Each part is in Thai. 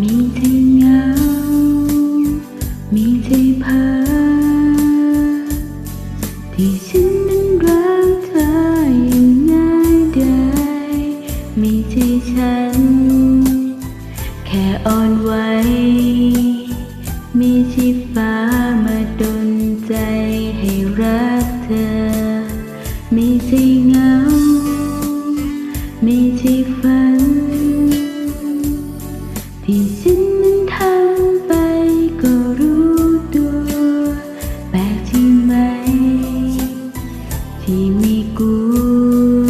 มีที่เหงา มีที่พ้อที่ฉันนั้นรักเธออย่างง่ายดายมีที่ฉัน แค่อ่อนไหว ที่ฉันนั้นทำไปก็รู้ตัว แปลกที่ไหม ที่ไม่กลัว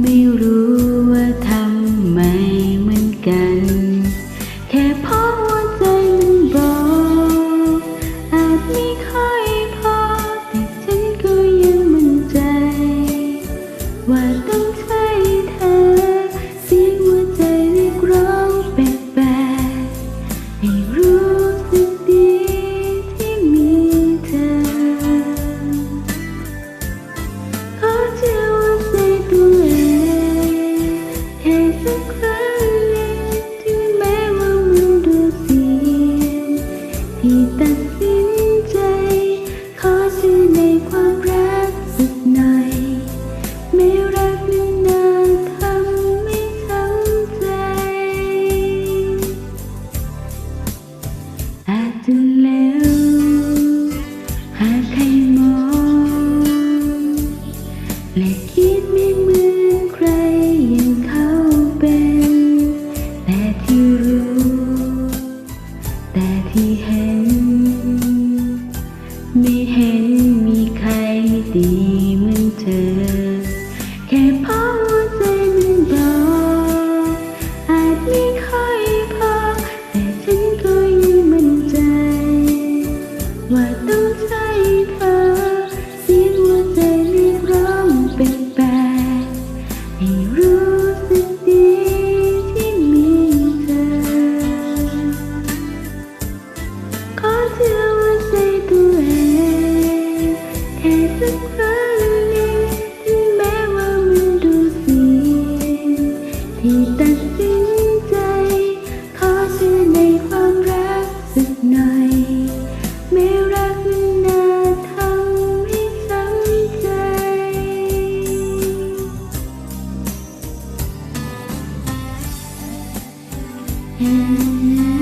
ไม่รู้ว่าทำไมเหมือนกัน แค่เพราะหัวใจมันบอกอาจไม่ค่อยพอ แต่ฉันก็ยังมั่นใจ ว่าต้อง นใจ ขอเชื่อในความรักสักหน่อย ไม่รักนานๆทำไม่ทำใจ อาจจะแล้วหากใคร ดี แ